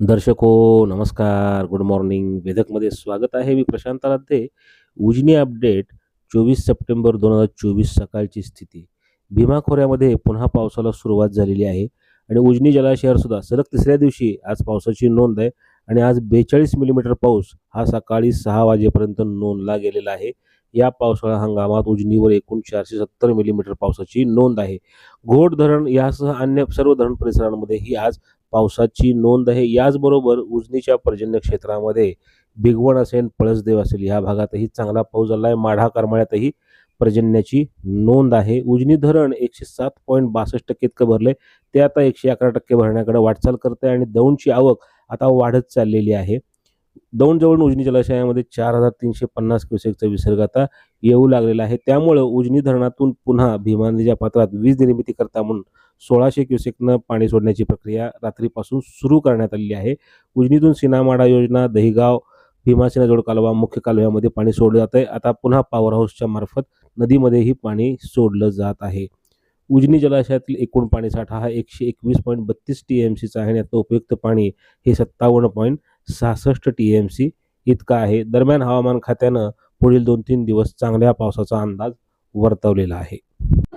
दर्शको नमस्कार. Good morning वेदकमध्ये स्वागत आहे मी प्रशांत राहते उजनी अपडेट चोवीस सप्टेंबर दोन हजार चोवीस सकाळची स्थिती. भीमा खोऱ्यामध्ये पुन्हा पावसाला सुरुवात झालेली आहे आणि उजनी जलाशयावर सुद्धा सलग तिसऱ्या दिवशी आज पावसाची नोंद आहे आणि आज बेचाळीस मिलीमीटर पाऊस हा सकाळी सहा वाजेपर्यंत नोंदला गेलेला आहे. या पावसाळा हंगामात उजनीवर एकूण चारशे सत्तर मिलीमीटर पावसाची नोंद आहे. घोड धरण यासह अन्य सर्व धरण परिसरांमध्येही आज पावसाची नोंद आहे. याचबरोबर उजनीच्या पर्जन्य क्षेत्रामध्ये भिगवण असेल पळसदेव असेल या भागातही चांगला पाऊस झाला आहे माढा करमाळ्यातही पर्जन्याची नोंद आहे. उजनी धरण एकशे सात पॉईंट बासष्ट टक्के इतकं भरलंय? ते आता एकशे अकरा टक्के भरण्याकडे वाटचाल करते आणि दौंडची आवक आता वाढत चाललेली आहे. दौंडजवळ उजनी जलाशयामध्ये चार हजार तीनशे पन्नास क्युसेकचा विसर्ग आता येऊ लागलेला आहे. त्यामुळं उजनी धरणातून पुन्हा भीमा नदीच्या पात्रात वीज निर्मिती करता म्हणून सोळाशे क्युसेकनं पाणी सोडण्याची प्रक्रिया रात्रीपासून सुरू करण्यात आलेली आहे. उजनीतून सिनामाडा योजना दहिगाव भीमासेना जोड कालवा मुख्य कालव्यामध्ये पाणी सोडलं जात आहे आता पुन्हा पॉवर हाऊसच्या मार्फत नदीमध्येही पाणी सोडलं जात आहे. उजनी जलाशयातील एकूण पाणीसाठा हा एकशे एकवीस पॉईंट बत्तीस टी एम सीचा आहे आणि यातलं उपयुक्त पाणी हे सत्तावन्न पॉईंट सहासष्ट टी एम सी इतका आहे. दरम्यान हवामान खात्यानं पुढील दोन तीन दिवस चांगल्या पावसाचा अंदाज वर्तवलेला आहे.